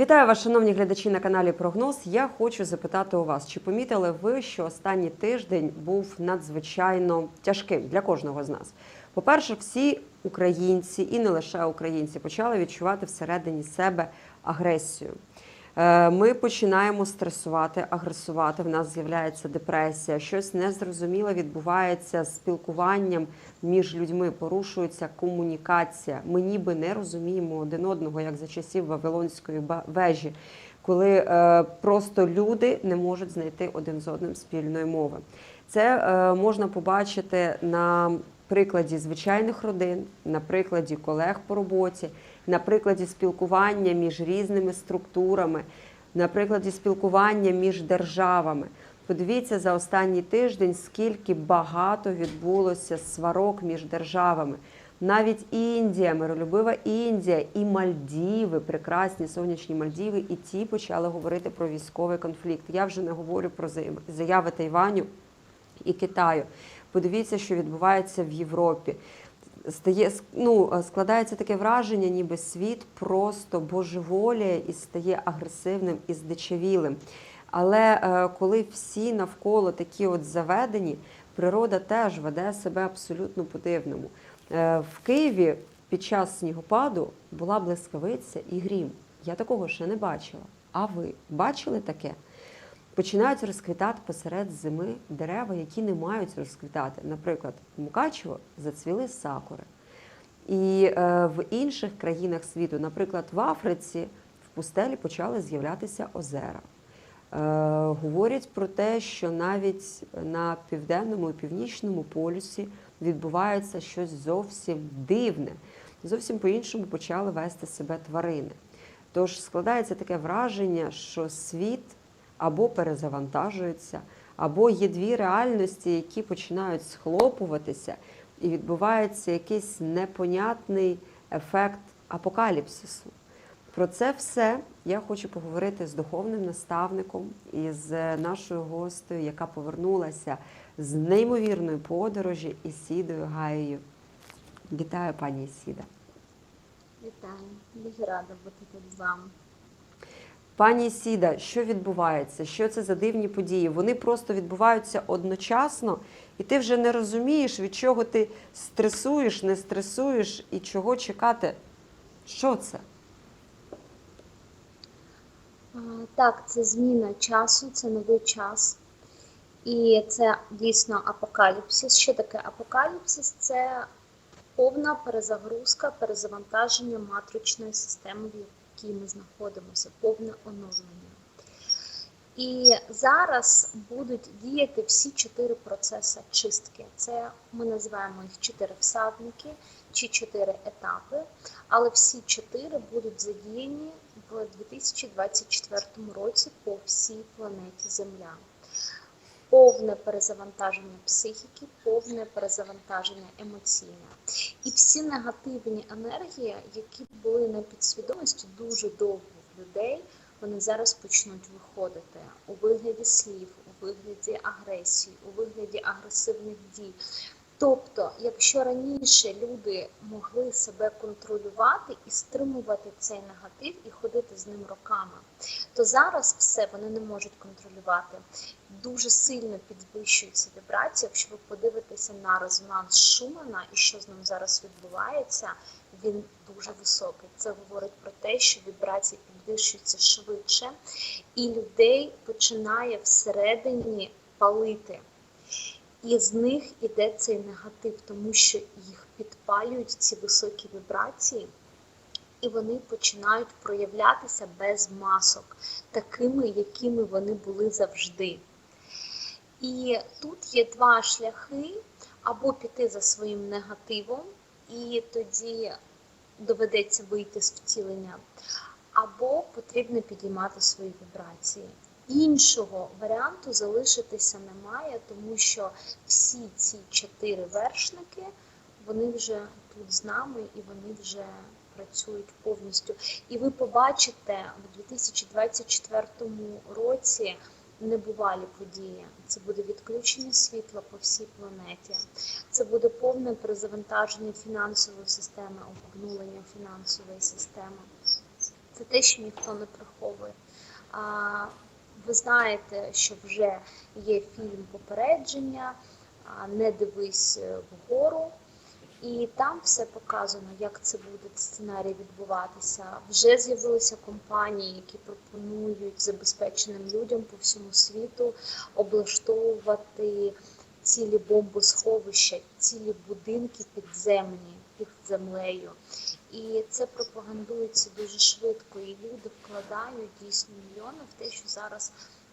Вітаю вас, шановні глядачі на каналі Прогноз. Я хочу запитати у вас, чи помітили ви, що останній тиждень був надзвичайно тяжким для кожного з нас? По-перше, всі українці і не лише українці почали відчувати всередині себе агресію. Е, Ми починаємо стресувати, агресувати. В нас з'являється депресія, щось незрозуміле відбувається з спілкуванням між людьми, порушується комунікація. Ми ніби не розуміємо один одного, як за часів Вавилонської вежі, коли е, просто люди не можуть знайти один з одним спільної мови. Це е, можна побачити на прикладі звичайних родин, на прикладі колег по роботі, на прикладі спілкування між різними структурами, на прикладі спілкування між державами. Подивіться за останній тиждень, скільки багато відбулося сварок між державами. Навіть Індія, миролюбива Індія і Мальдіви, прекрасні сонячні Мальдіви, і ті почали говорити про військовий конфлікт. Я вже не говорю про заяви Тайваню і Китаю. Подивіться, що відбувається в Європі. Стає ну, складається таке враження, ніби світ просто божеволіє і стає агресивним і здичавілим. Але е, коли всі навколо такі от заведені, природа теж веде себе абсолютно по-дивному. Е, в Києві під час снігопаду була блискавиця і грім. Я такого ще не бачила. А ви бачили таке? Починають розквітати посеред зими дерева, які не мають розквітати. Наприклад, в Мукачево зацвіли сакури. І е, в інших країнах світу, наприклад, в Африці, в пустелі почали з'являтися озера. Е, говорять про те, що навіть на південному і північному полюсі відбувається щось зовсім дивне. Зовсім по-іншому почали вести себе тварини. Тож складається таке враження, що світ або перезавантажується, або є дві реальності, які починають схлопуватися, і відбувається якийсь непонятний ефект апокаліпсису. Про це все я хочу поговорити з духовним наставником і з нашою гостею, яка повернулася з неймовірної подорожі Ісідою Гаєю. Вітаю, пані Ісіда. Вітаю, дуже рада бути тут з вами. Пані Сіда, що відбувається? Що це за дивні події? Вони просто відбуваються одночасно, і ти вже не розумієш, від чого ти стресуєш, не стресуєш і чого чекати. Що це? Так, це зміна часу, це новий час. І це дійсно апокаліпсис. Що таке апокаліпсис? Це повна перезагрузка, перезавантаження матричної системи, в якій ми знаходимося, повне оновлення. І зараз будуть діяти всі чотири процеси чистки. Це ми називаємо їх чотири всадники чи чотири етапи, але всі чотири будуть задіяні в 2024 році по всій планеті Земля. Повне перезавантаження психіки, повне перезавантаження емоційне. І всі негативні енергії, які були на підсвідомості дуже довго в людей, вони зараз почнуть виходити у вигляді слів, у вигляді агресії, у вигляді агресивних дій. Тобто, якщо раніше люди могли себе контролювати і стримувати цей негатив і ходити з ним роками, то зараз все вони не можуть контролювати. Дуже сильно підвищуються вібрації. Якщо ви подивитеся на резонанс Шумана і що з ним зараз відбувається, він дуже високий. Це говорить про те, що вібрації підвищуються швидше, і людей починає всередині палити. І з них іде цей негатив, тому що їх підпалюють ці високі вібрації, і вони починають проявлятися без масок, такими, якими вони були завжди. І тут є два шляхи: або піти за своїм негативом, і тоді доведеться вийти з втілення, або потрібно підіймати свої вібрації. Іншого варіанту залишитися немає, тому що всі ці чотири вершники вони вже тут з нами і вони вже працюють повністю. І ви побачите в 2024 році небувалі події. Це буде відключення світла по всій планеті. Це буде повне перезавантаження фінансової системи, обнулення фінансової системи. Це те, що ніхто не приховує. Ви знаєте, що вже є фільм попередження, не дивись е, вгору. І там все показано, як це буде сценарій відбуватися. Вже з'явилися компанії, які пропонують забезпеченим людям по всьому світу облаштовувати цілі бомбосховища, цілі будинки підземні під землею. І це пропагандується дуже швидко, і люди вкладають дійсно мільйони в те, що зараз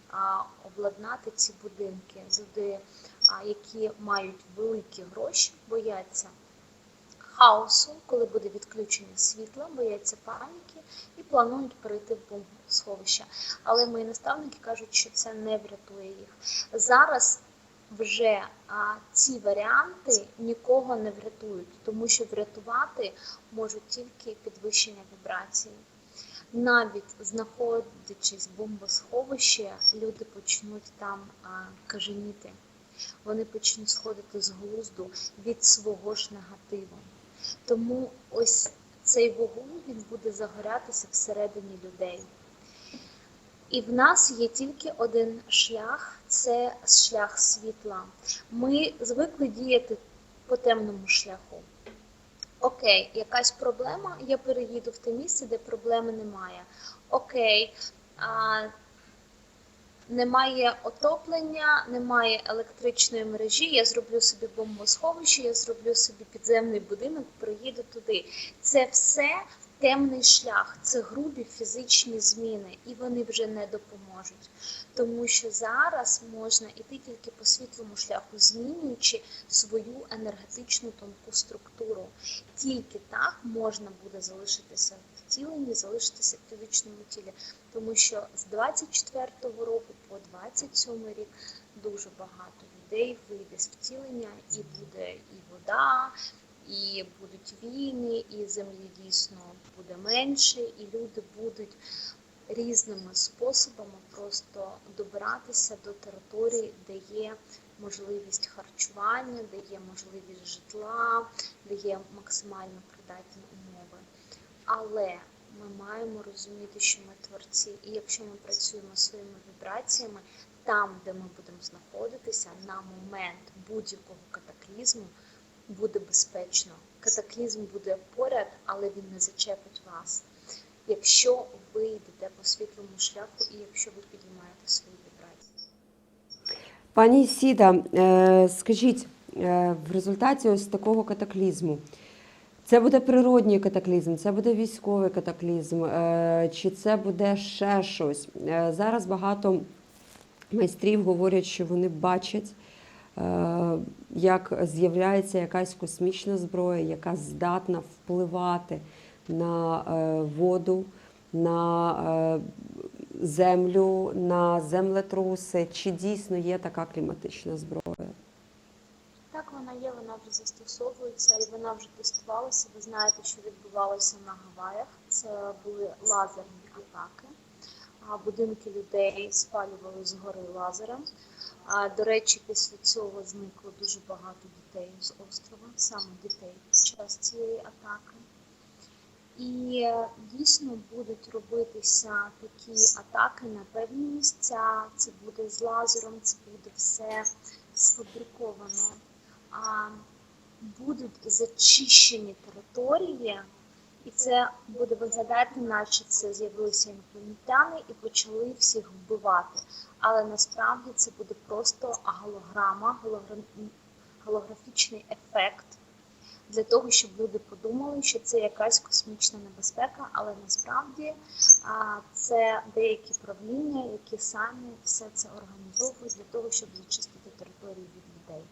а, обладнати ці будинки. Люди, а, які мають великі гроші, бояться хаосу, коли буде відключення світла, бояться паніки і планують перейти в бомбосховище. Але мої наставники кажуть, що це не врятує їх. Зараз вже а, ці варіанти нікого не врятують, тому що врятувати можуть тільки підвищення вібрації. Навіть знаходячись в бомбосховищі, люди почнуть там а, каженіти. Вони почнуть сходити з глузду від свого ж негативу. Тому ось цей вогонь він буде загорятися всередині людей. І в нас є тільки один шлях це шлях світла. Ми звикли діяти по темному шляху. Окей, якась проблема, я переїду в те місце, де проблеми немає. Окей, а, немає отоплення, немає електричної мережі. Я зроблю собі бомбосховище, я зроблю собі підземний будинок, приїду туди. Це все темний шлях, це грубі фізичні зміни, і вони вже не допоможуть. Тому що зараз можна іти тільки по світлому шляху, змінюючи свою енергетичну тонку структуру. Тільки так можна буде залишитися в тіленні, залишитися в фізичному тілі. Тому що з 24-го року по 27 рік дуже багато людей вийде з втілення, і буде і вода, і будуть війни, і землі дійсно буде менше, і люди будуть різними способами просто добиратися до територій, де є можливість харчування, де є можливість житла, де є максимально придатні умови. Але ми маємо розуміти, що ми творці, і якщо ми працюємо своїми вібраціями, там, де ми будемо знаходитися, на момент будь-якого катаклізму буде безпечно. Катаклізм буде поряд, але він не зачепить вас. Якщо ви йдете по світлому шляху і якщо ви підіймаєте свої вібрації. Пані Сіда, е, скажіть, е, в результаті ось такого катаклізму, це буде природній катаклізм, це буде військовий катаклізм, е, чи це буде ще щось? Зараз багато майстрів говорять, що вони бачать, як з'являється якась космічна зброя, яка здатна впливати на е, воду, на е, землю, на землетруси. Чи дійсно є така кліматична зброя? Так, вона є, вона вже застосовується і вона вже тестувалася. Ви знаєте, що відбувалося на Гаваях. Це були лазерні атаки. Будинки людей спалювали згори лазером. А, до речі, після цього зникло дуже багато дітей з острова, саме дітей під час цієї атаки. І е, дійсно будуть робитися такі атаки на певні місця. Це буде з лазером, це буде все сфабриковано. А будуть зачищені території, і це буде виглядати, наче це з'явилися інопланетяни і почали всіх вбивати. Але насправді це буде просто голограма, голографічний ефект для того, щоб люди подумали, що це якась космічна небезпека, але насправді це деякі правління, які самі все це організовують для того, щоб зачистити територію від людей.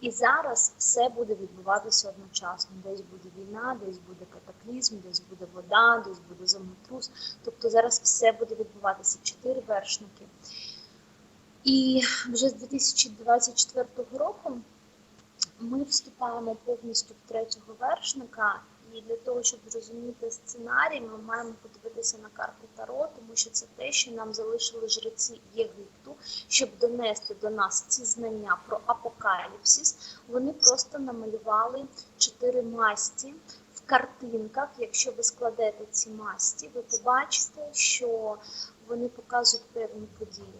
І зараз все буде відбуватися одночасно. Десь буде війна, десь буде катаклізм, десь буде вода, десь буде землетрус. Тобто зараз все буде відбуватися чотири вершники. І вже з 2024 року ми вступаємо повністю в третього вершника, і для того, щоб зрозуміти сценарій, ми маємо подивитися на карту Таро, тому що це те, що нам залишили жреці Єгипту, щоб донести до нас ці знання про апокаліпсис. Вони просто намалювали чотири масті в картинках, якщо ви складете ці масті, ви побачите, що вони показують певні події.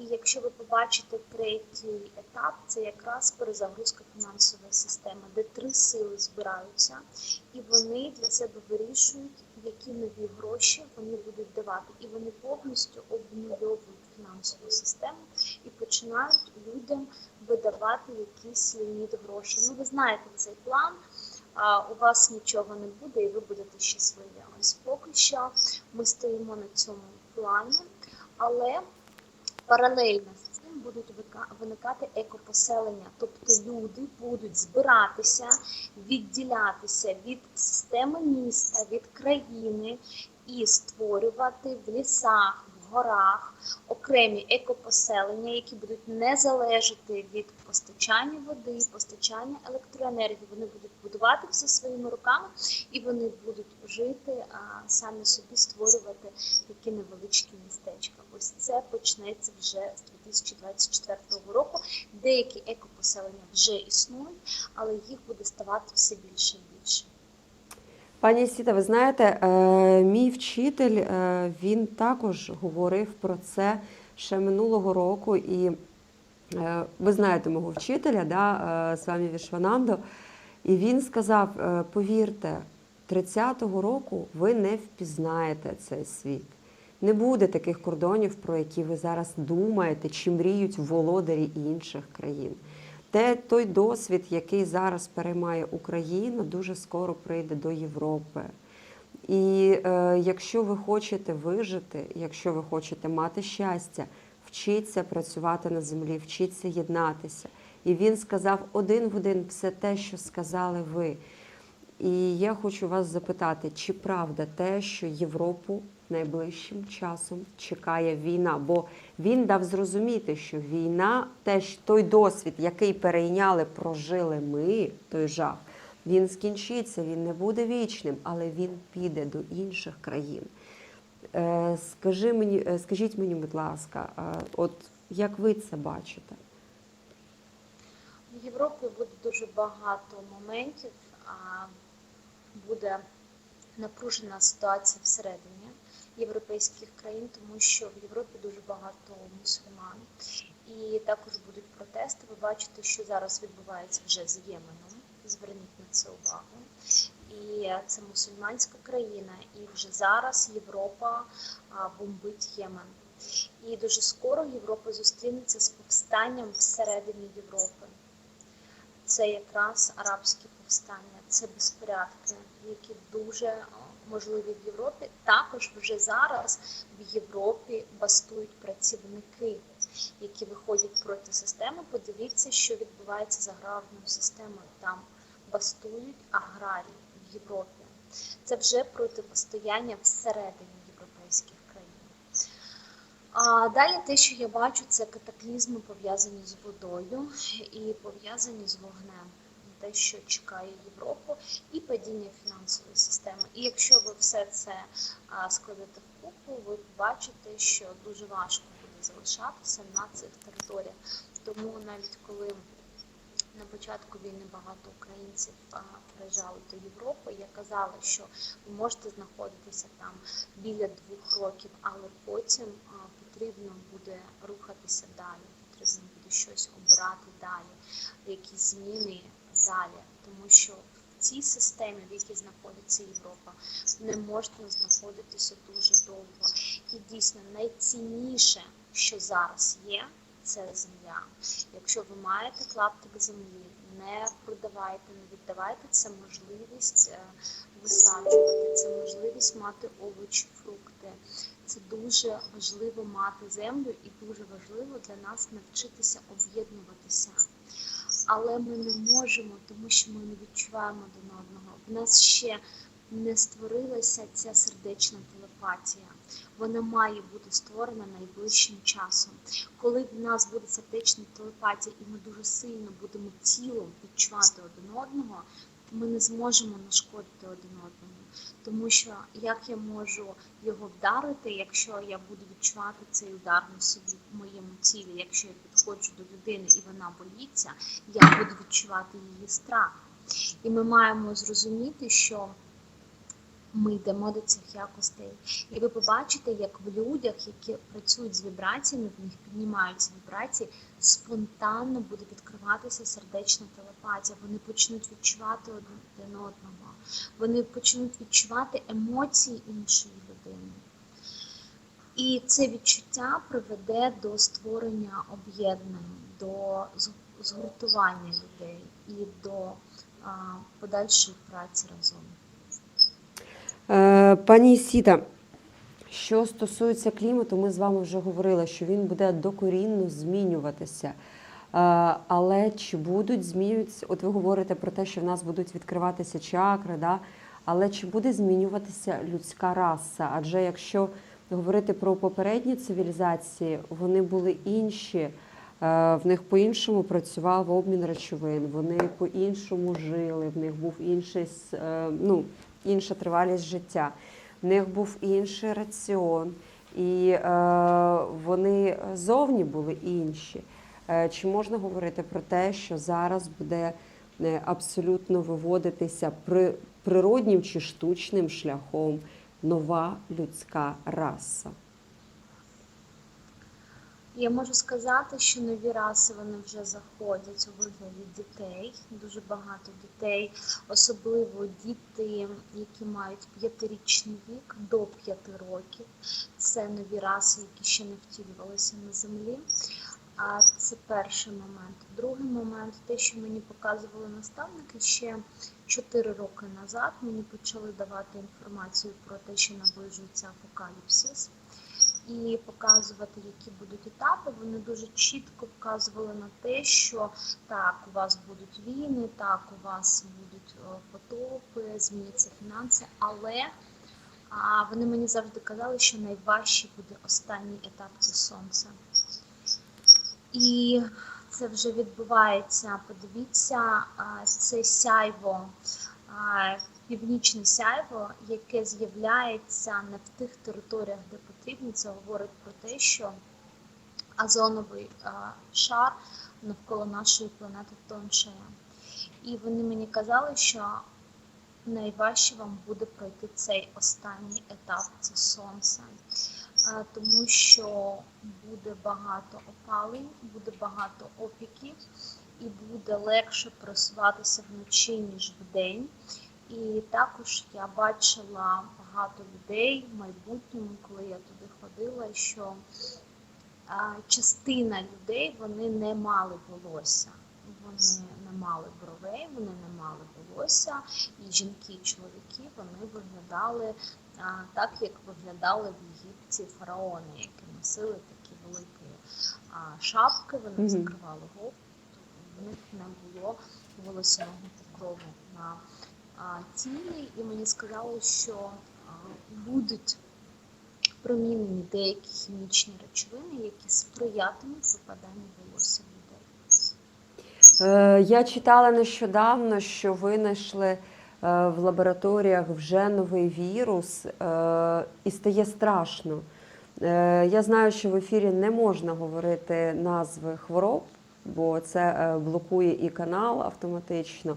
І якщо ви побачите третій етап, це якраз перезагрузка фінансової системи, де три сили збираються, і вони для себе вирішують, які нові гроші вони будуть давати. І вони повністю обнульовують фінансову систему і починають людям видавати якийсь ліміт грошей. Ну, ви знаєте цей план. У вас нічого не буде, і ви будете щасливі. Ось поки що ми стоїмо на цьому плані, але паралельно з цим будуть виникати екопоселення, тобто люди будуть збиратися, відділятися від системи міста, від країни і створювати в лісах, в горах окремі екопоселення, які будуть не залежати від постачання води, постачання електроенергії. Вони будуть будувати все своїми руками і вони будуть жити а, самі собі створювати такі невеличкі містечка. Ось це почнеться вже з 2024 року. Деякі екопоселення вже існують, але їх буде ставати все більше і більше. Пані Сіта, ви знаєте, е, мій вчитель е, він також говорив про це ще минулого року. І е, ви знаєте мого вчителя, да, з вами Вішванандо. І він сказав: е, повірте, 30-го року ви не впізнаєте цей світ. Не буде таких кордонів, про які ви зараз думаєте, чи мріють володарі інших країн. Те той досвід, який зараз переймає Україна, дуже скоро прийде до Європи. І е, якщо ви хочете вижити, якщо ви хочете мати щастя, вчіться працювати на землі, вчіться єднатися. І він сказав один в один все те, що сказали ви. І я хочу вас запитати, чи правда те, що Європу найближчим часом чекає війна? Бо він дав зрозуміти, що війна, теж той досвід, який перейняли, прожили ми, той жах, він скінчиться, він не буде вічним, але він піде до інших країн. Е, Скажи мені, е, скажіть мені, будь ласка, е, от як ви це бачите? В Європі буде дуже багато моментів, а буде напружена ситуація всередині європейських країн, тому що в Європі дуже багато мусульман. І також будуть протести. Ви бачите, що зараз відбувається вже з Єменом. Зверніть на це увагу. І це мусульманська країна, і вже зараз Європа бомбить Ємен. І дуже скоро Європа зустрінеться з повстанням всередині Європи це якраз арабські повстання, це безпорядки, які дуже е, можливі в Європі. Також вже зараз в Європі бастують працівники, які виходять проти системи. Подивіться, що відбувається з аграрною системою. Там бастують аграрії в Європі. Це вже протистояння всередині європейських. А далі те, що я бачу, це катаклізми пов'язані з водою і пов'язані з вогнем. Те, що чекає Європу, і падіння фінансової системи. І якщо ви все це складете в купу, ви побачите, що дуже важко буде залишатися на цих територіях. Тому навіть коли на початку війни багато українців приїжджали до Європи. Я казала, що ви можете знаходитися там біля двох років, але потім потрібно буде рухатися далі, потрібно буде щось обирати далі, якісь зміни далі, тому що в цій системі, в якій знаходиться Європа, не можна знаходитися дуже довго. І дійсно найцінніше, що зараз є, це земля. Якщо ви маєте клаптик землі, не продавайте, не віддавайте, це можливість е, висаджувати, це можливість мати овочі, фрукти. Це дуже важливо мати землю і дуже важливо для нас навчитися об'єднуватися. Але ми не можемо, тому що ми не відчуваємо один одного. В нас ще не створилася ця сердечна телепатія. Вона має бути створена найближчим часом. Коли в нас буде сердечна телепатія, і ми дуже сильно будемо тілом відчувати один одного, ми не зможемо нашкодити один одному. Тому що як я можу його вдарити, якщо я буду відчувати цей удар на собі в моєму тілі, якщо я підходжу до людини і вона боїться, я буду відчувати її страх. І ми маємо зрозуміти, що ми йдемо до цих якостей. І ви побачите, як в людях, які працюють з вібраціями, в них піднімаються вібрації, спонтанно буде відкриватися сердечна телепатія. Вони почнуть відчувати один одного, вони почнуть відчувати емоції іншої людини. І це відчуття приведе до створення об'єднань, до згуртування людей і до подальшої праці разом. Е, Пані Сіта, що стосується клімату, ми з вами вже говорили, що він буде докорінно змінюватися. Е, Але чи будуть змінюватися, от ви говорите про те, що в нас будуть відкриватися чакри, да? але чи буде змінюватися людська раса? Адже якщо говорити про попередні цивілізації, вони були інші, е, в них по-іншому працював обмін речовин, вони по-іншому жили, в них був інший, ну, інша тривалість життя, в них був інший раціон, і е, вони зовні були інші. Е, Чи можна говорити про те, що зараз буде е, абсолютно виводитися при, природнім чи штучним шляхом нова людська раса? Я можу сказати, що нові раси вони вже заходять у вигляді дітей. Дуже багато дітей, особливо діти, які мають п'ятирічний вік до п'яти років. Це нові раси, які ще не втілювалися на землі. А це перший момент. Другий момент, те, що мені показували наставники ще 4 роки назад, мені почали давати інформацію про те, що наближується апокаліпсис і показувати, які будуть етапи. Вони дуже чітко вказували на те, що так, у вас будуть війни, так, у вас будуть е, потопи, зміняться фінанси, але а, вони мені завжди казали, що найважчий буде останній етап це сонце. І це вже відбувається. Подивіться, це сяйво, північне сяйво, яке з'являється не в тих територіях, де потрібно. Це говорить про те, що озоновий шар навколо нашої планети тоншає. І вони мені казали, що найважче вам буде пройти цей останній етап це сонце. Тому що буде багато опалень, буде багато опіків, і буде легше просуватися вночі, ніж вдень. І також я бачила багато людей в майбутньому, коли я туди ходила, що частина людей вони не мали волосся. Вони не мали бровей, вони не мали волосся, і жінки, і чоловіки вони виглядали так, як виглядали в Єгипті фараони, які носили такі великі шапки, вони закривали голову, в них не було волосяного покрову на а, тілі, і мені сказали, що будуть промінені деякі хімічні речовини, які сприятимуть випаданню волосся людей. Е, Я читала нещодавно, що винайшли е, в лабораторіях вже новий вірус, е, і стає страшно. Я знаю, що в ефірі не можна говорити назви хвороб, бо це блокує і канал автоматично,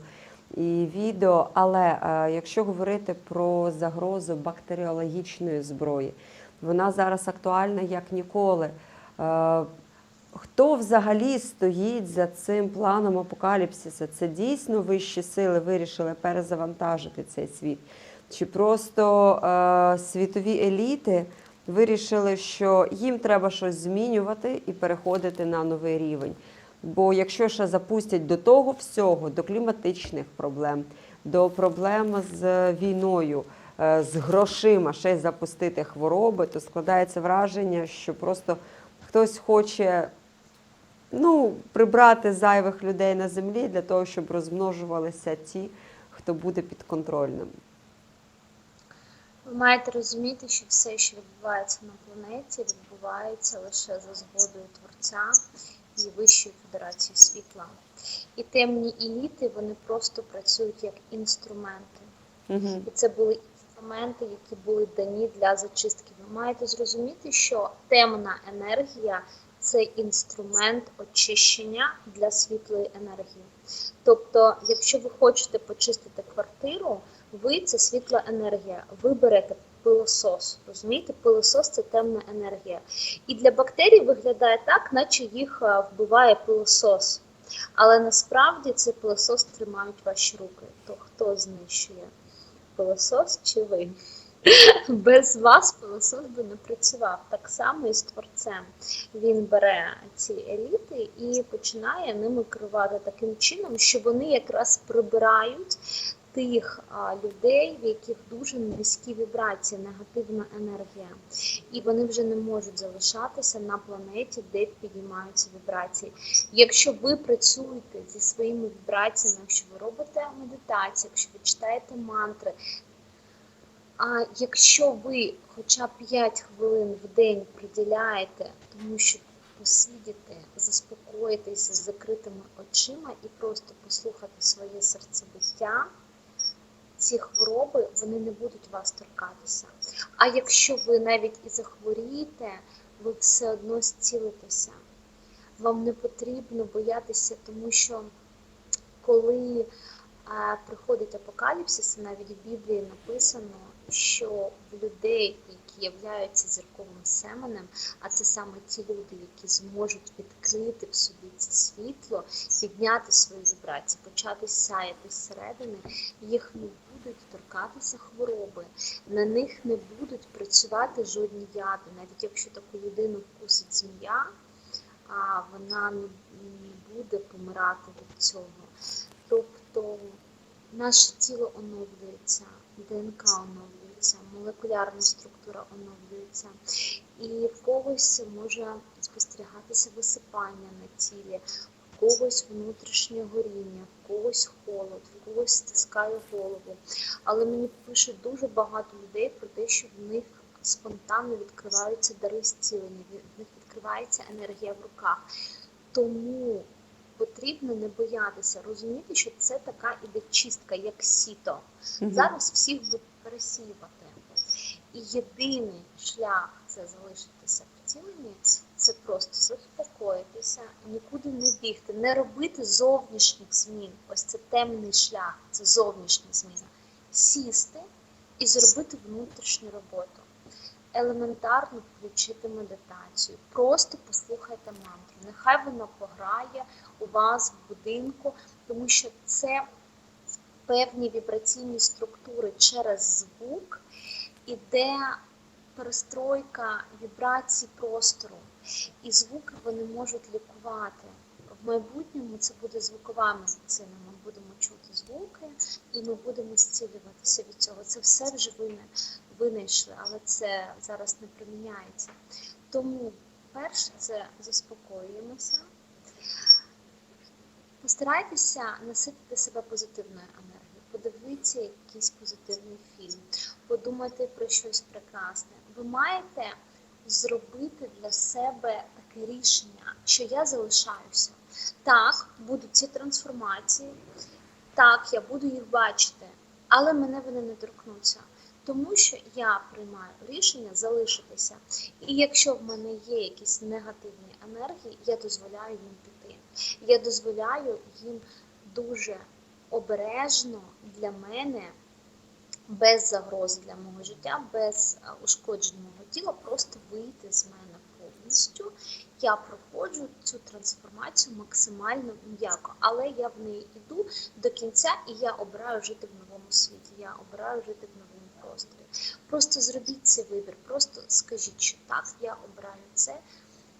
і відео. Але е, якщо говорити про загрозу бактеріологічної зброї, вона зараз актуальна як ніколи. Е, Хто взагалі стоїть за цим планом апокаліпсиса? Це дійсно вищі сили вирішили перезавантажити цей світ? Чи просто е, світові еліти вирішили, що їм треба щось змінювати і переходити на новий рівень? Бо якщо ще запустять до того всього, до кліматичних проблем, до проблем з війною, е, з грошима, ще й запустити хвороби, то складається враження, що просто хтось хоче ну, прибрати зайвих людей на землі для того, щоб розмножувалися ті, хто буде підконтрольним. Ви маєте розуміти, що все, що відбувається на планеті, відбувається лише за згодою Творця і Вищої Федерації світла. І темні еліти вони просто працюють як інструменти. Угу. І це були інструменти, які були дані для зачистки. Ви маєте зрозуміти, що темна енергія це інструмент очищення для світлої енергії. Тобто, якщо ви хочете почистити квартиру, ви це світла енергія. Ви берете пилосос. Розумієте, пилосос це темна енергія. І для бактерій виглядає так, наче їх е, вбиває пилосос. Але насправді цей пилосос тримають ваші руки. То хто знищує? Пилосос чи ви? Без вас пилосос би не працював. Так само і з творцем. Він бере ці еліти і починає ними керувати таким чином, що вони якраз прибирають тих людей, в яких дуже низькі вібрації, негативна енергія. І вони вже не можуть залишатися на планеті, де підіймаються вібрації. Якщо ви працюєте зі своїми вібраціями, якщо ви робите медитацію, якщо ви читаєте мантри, а якщо ви хоча б 5 хвилин в день приділяєте, тому що посидіти, заспокоїтися з закритими очима і просто послухати своє серцебиття, ці хвороби вони не будуть вас торкатися. А якщо ви навіть і захворієте, ви все одно зцілитеся. Вам не потрібно боятися, тому що коли а, приходить апокаліпсис, навіть в Біблії написано, що в людей, які являються зірковим семенем, а це саме ті люди, які зможуть відкрити в собі це світло, підняти свої вібрації, почати сяяти зсередини, їх будуть торкатися хвороби, на них не будуть працювати жодні яди, навіть якщо таку людину вкусить змія, вона не буде помирати від цього. Тобто наше тіло оновлюється, ДНК оновлюється, молекулярна структура оновлюється, і в когось може спостерігатися висипання на тілі, в когось внутрішнє горіння, в когось холод, в когось стискає голову. Але мені пишуть дуже багато людей про те, що в них спонтанно відкриваються дари зцілення, в них відкривається енергія в руках. Тому потрібно не боятися, розуміти, що це така іде чистка, як сіто. Зараз всіх будуть пересіювати. І єдиний шлях це залишитися в втіленні, це просто заспокоїтися, нікуди не бігти, не робити зовнішніх змін. Ось це темний шлях, це зовнішня зміна. Сісти і зробити внутрішню роботу. Елементарно включити медитацію, просто послухайте мантру. Нехай вона пограє у вас в будинку, тому що це певні вібраційні структури через звук, іде перестройка вібрацій простору. І звуки вони можуть лікувати. В майбутньому це буде звукова медицина. Ми будемо чути звуки і ми будемо зцілюватися від цього. Це все вже винайшли, але це зараз не приміняється. Тому перше це заспокоюємося. Постарайтеся наситити себе позитивною енергією. Подивіться якийсь позитивний фільм, подумайте про щось прекрасне. Ви маєте зробити для себе таке рішення, що я залишаюся. Так, будуть ці трансформації, так, я буду їх бачити, але мене вони не торкнуться. Тому що я приймаю рішення залишитися. І якщо в мене є якісь негативні енергії, я дозволяю їм піти. Я дозволяю їм дуже обережно для мене, без загроз для мого життя, без е, ушкоджень мого тіла, просто вийти з мене повністю. Я проходжу цю трансформацію максимально м'яко, але я в неї йду до кінця, і я обираю жити в новому світі. Я обираю жити в новому просторі. Просто зробіть цей вибір, просто скажіть, що так, я обираю це,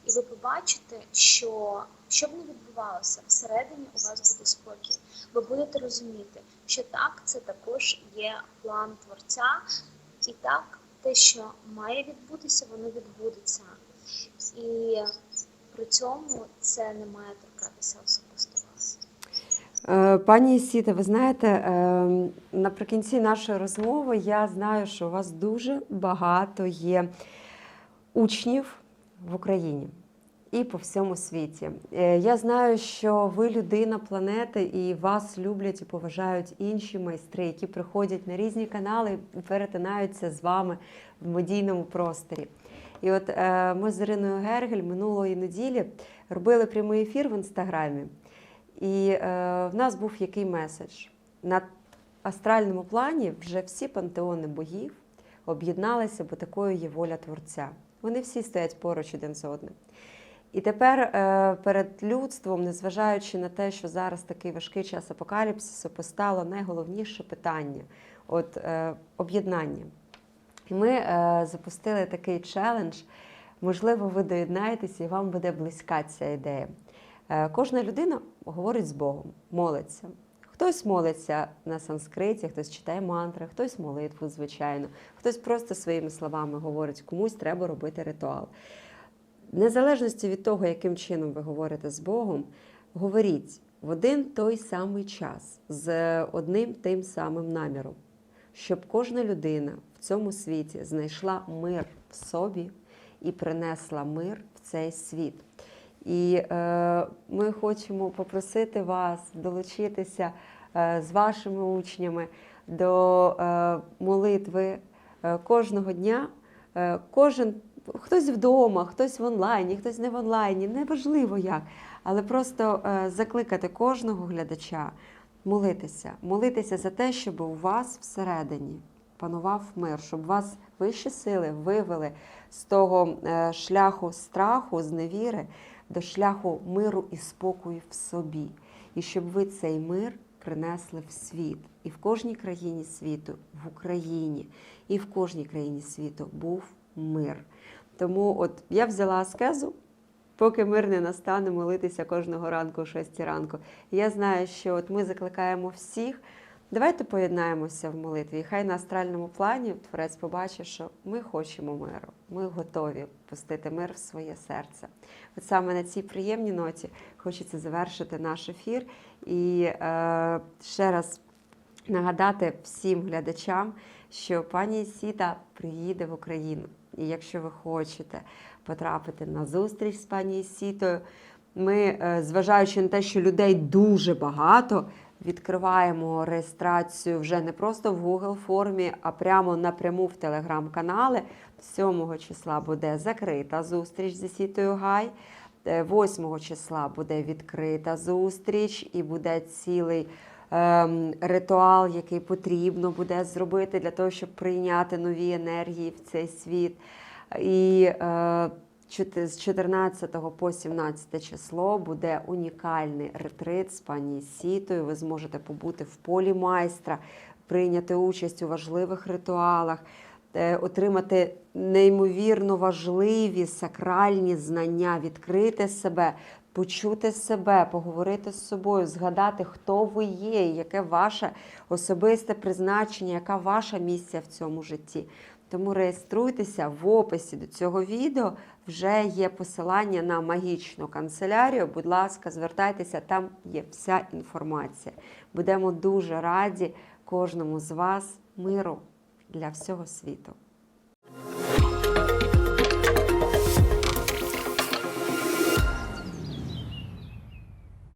і ви побачите, що що б не відбувалося, всередині у вас буде спокій. Ви будете розуміти, що так, це також є план творця, і так, те, що має відбутися, воно відбудеться. І при цьому це не має торкатися особисто вас. Е, Пані Сіта, ви знаєте, е, наприкінці нашої розмови я знаю, що у вас дуже багато є учнів в Україні і по всьому світі. Е, Я знаю, що ви людина планети, і вас люблять і поважають інші майстри, які приходять на різні канали і перетинаються з вами в медійному просторі. І от е, ми з Іриною Гергель минулої неділі робили прямий ефір в інстаграмі. І е, в нас був який меседж. На астральному плані вже всі пантеони богів об'єдналися, бо такою є воля Творця. Вони всі стоять поруч один з одним. І тепер е, перед людством, незважаючи на те, що зараз такий важкий час апокаліпсису, постало найголовніше питання от, е, об'єднання. І ми е, запустили такий челендж. Можливо, ви доєднаєтеся і вам буде близька ця ідея. Кожна людина говорить з Богом, молиться. Хтось молиться на санскриті, хтось читає мантри, хтось молитву, звичайно, хтось просто своїми словами говорить, комусь треба робити ритуал. Незалежності від того, яким чином ви говорите з Богом, говоріть в один той самий час з одним тим самим наміром, щоб кожна людина в цьому світі знайшла мир в собі і принесла мир в цей світ. І е, ми хочемо попросити вас долучитися е, з вашими учнями до е, молитви е, кожного дня. Е, кожен хтось вдома, хтось в онлайні, хтось не в онлайні, неважливо як. Але просто е, закликати кожного глядача молитися, молитися за те, щоб у вас всередині панував мир, щоб вас вищі сили вивели з того е, шляху страху, з невіри до шляху миру і спокою в собі. І щоб ви цей мир принесли в світ. І в кожній країні світу, в Україні, і в кожній країні світу був мир. Тому от я взяла аскезу, поки мир не настане, молитися кожного ранку о 6 ранку. Я знаю, що от ми закликаємо всіх. Давайте поєднаємося в молитві. Хай на астральному плані творець побачить, що ми хочемо миру, ми готові пустити мир в своє серце. От саме на цій приємній ноті хочеться завершити наш ефір і е, ще раз нагадати всім глядачам, що пані Сіта приїде в Україну. І якщо ви хочете потрапити на зустріч з пані Сітою, ми, е, зважаючи на те, що людей дуже багато, відкриваємо реєстрацію вже не просто в Google формі, а прямо напряму в телеграм-канали. 7 числа буде закрита зустріч зі Сітою Гай. 8 числа буде відкрита зустріч і буде цілий ритуал, який потрібно буде зробити для того, щоб прийняти нові енергії в цей світ. І е, з 14 по 17 число буде унікальний ретрит з пані Сітою. Ви зможете побути в полі майстра, прийняти участь у важливих ритуалах, е, отримати неймовірно важливі сакральні знання, відкрити себе, почути себе, поговорити з собою, згадати, хто ви є, яке ваше особисте призначення, яка ваша місія в цьому житті. Тому реєструйтеся в описі до цього відео. Вже є посилання на магічну канцелярію. Будь ласка, звертайтеся, там є вся інформація. Будемо дуже раді кожному з вас миру для всього світу.